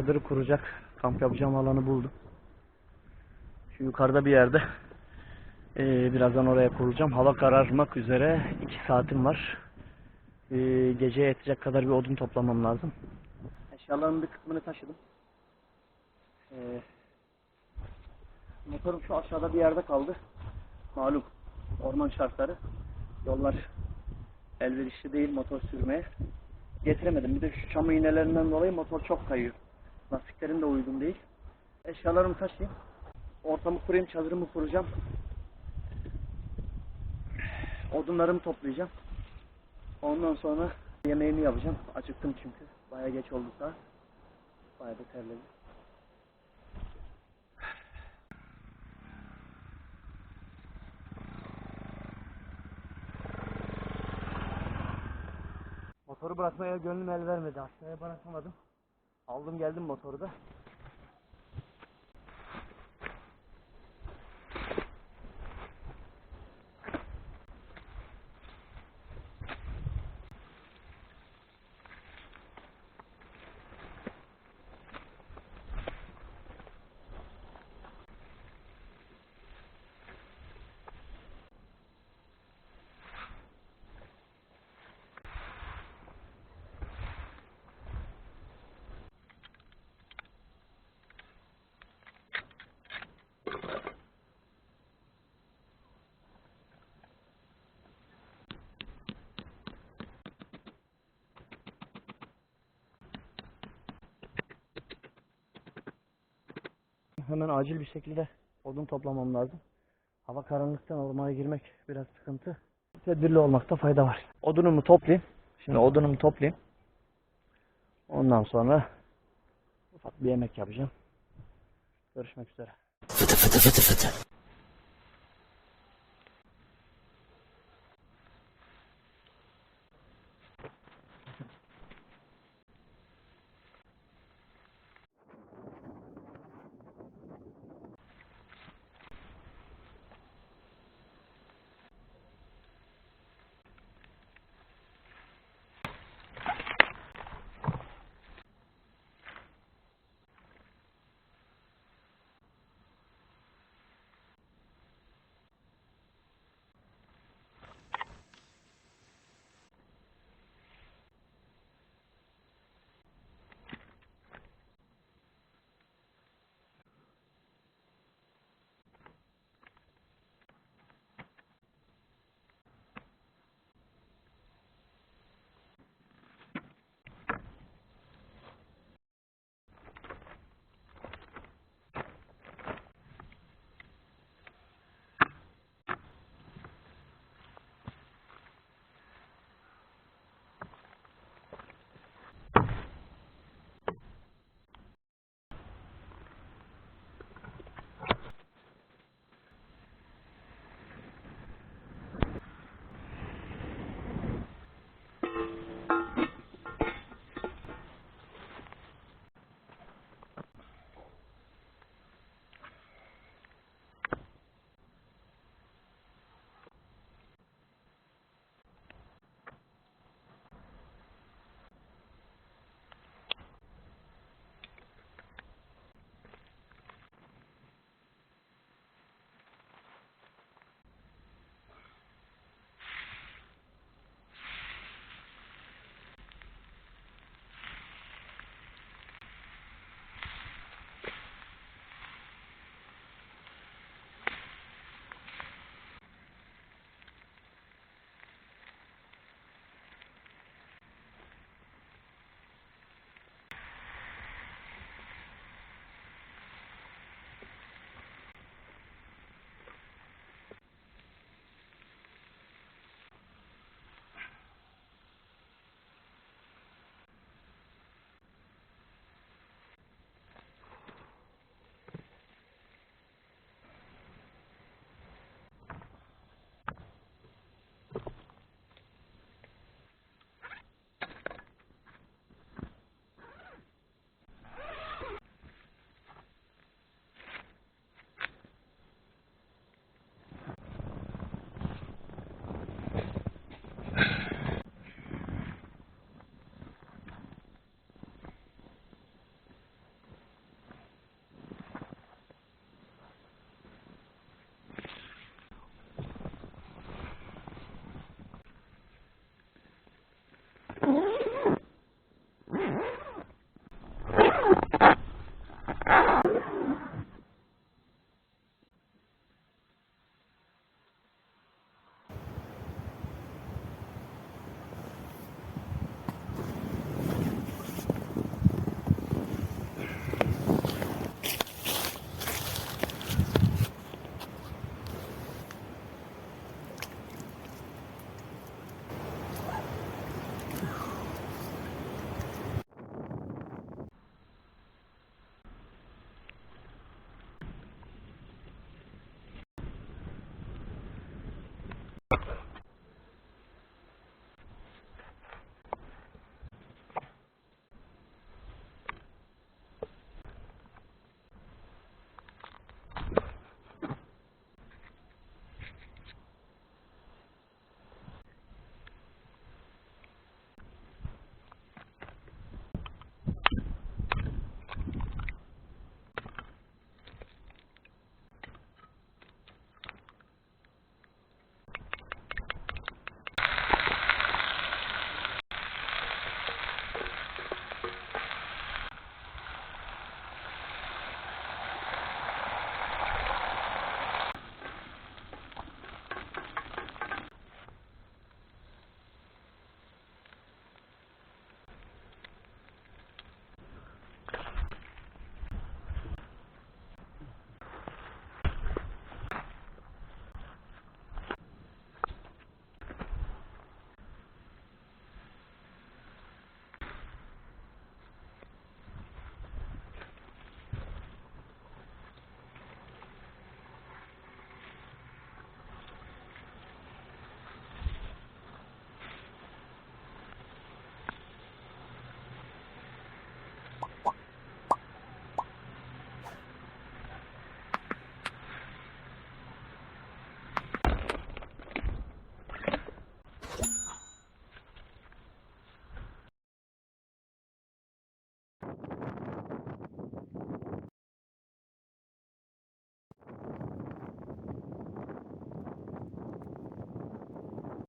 çadırı kuracak kamp yapacağım alanı buldum. Şu yukarıda bir yerde. Ee, birazdan oraya kurulacağım. Hava kararmak üzere 2 saatim var. Ee, geceye yetecek kadar bir odun toplamam lazım. Eşyalarımın bir kısmını taşıdım. Ee, motorum şu aşağıda bir yerde kaldı. Malum orman şartları. Yollar elverişli değil motor sürmeye. Getiremedim. Bir de şu çamur iğnelerinden dolayı motor çok kayıyor. Lastiklerim de uygun değil. Eşyalarımı taşıyayım. Ortamı kurayım, çadırımı kuracağım. Odunlarımı toplayacağım. Ondan sonra yemeğimi yapacağım. Acıktım çünkü. Baya geç oldu saat. Baya da terledim. Motoru bırakmaya gönlüm el vermedi. Aşağıya bırakamadım. Aldım geldim motoru da. Hemen acil bir şekilde odun toplamam lazım. Hava karanlıktan ormana girmek biraz sıkıntı. Tedbirli olmakta fayda var. Odunumu toplayayım. Şimdi odunumu toplayayım. Ondan sonra ufak bir yemek yapacağım. Görüşmek üzere.